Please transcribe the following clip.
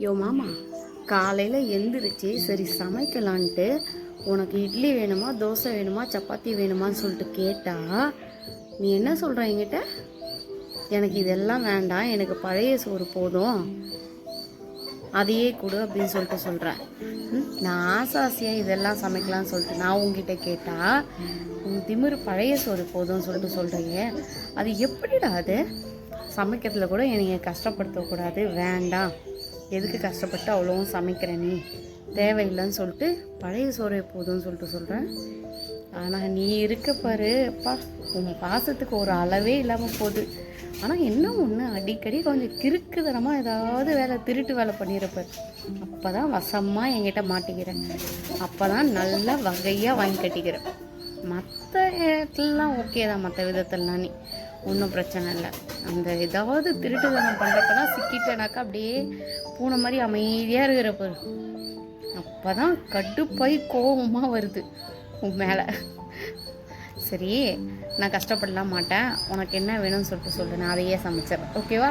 யோ மாமா காலையில் எந்திரிச்சு சரி சமைக்கலான்ட்டு உனக்கு இட்லி வேணுமா தோசை வேணுமா சப்பாத்தி வேணுமான்னு சொல்லிட்டு கேட்டால் நீ என்ன சொல்கிற என்கிட்ட? எனக்கு இதெல்லாம் வேண்டாம் எனக்கு பழைய சோறு போதும். அதையே கொடு அப்படின்னு சொல்லிட்டு சொல்கிறேன் நான் ஆசை ஆசையாக இதெல்லாம் சமைக்கலாம்னு சொல்லிட்டு நான் உங்ககிட்ட கேட்டால் உன் திமிரு பழைய சோறு போதும்னு சொல்லிட்டு சொல்கிறீங்க அது எப்படிடா அது? சமைக்கிறதுல கூட என்னை கஷ்டப்படுத்தக்கூடாது வேண்டாம். எதுக்கு கஷ்டப்பட்டு அவ்வளோவும் சமைக்கிற நீ? தேவையில்லைன்னு சொல்லிட்டு பழைய சோறு போதும்னு சொல்லிட்டு சொல்கிறேன் ஆனால் நீ இருக்க பாரு அப்பா. உன் பாசத்துக்கு ஒரு அளவே இல்லாமல் போகுது. ஆனால் என்ன ஒன்று அடிக்கடி கொஞ்சம் கிறுக்குதனமாக ஏதாவது வேலை திருட்டு வேலை பண்ணியிருப்பார் அப்போ தான் வசமாக என்கிட்ட மாட்டிக்கிறேன் அப்போ தான் நல்லா வகையாக வாங்கி கட்டிக்கிறேன் மற்ற இடத்துலலாம் ஓகே தான் மற்ற விதத்துலலாம் நீ. ஒன்றும் பிரச்சனை இல்லை. அந்த ஏதாவது திருட்டுத்தனம் பண்ணுறப்ப தான் சிக்கிட்டேனாக்கா அப்படியே பூனை மாதிரி அமைதியாக இருக்கிறப்ப அப்போ தான் கடுப்பாய் கோபமாக வருது உன் மேலே. சரி நான் கஷ்டப்படலாம் மாட்டேன். உனக்கு என்ன வேணும்னு சொல்லிட்டு சொல்லு நான் அதையே சமைச்சிடறேன். ஓகேவா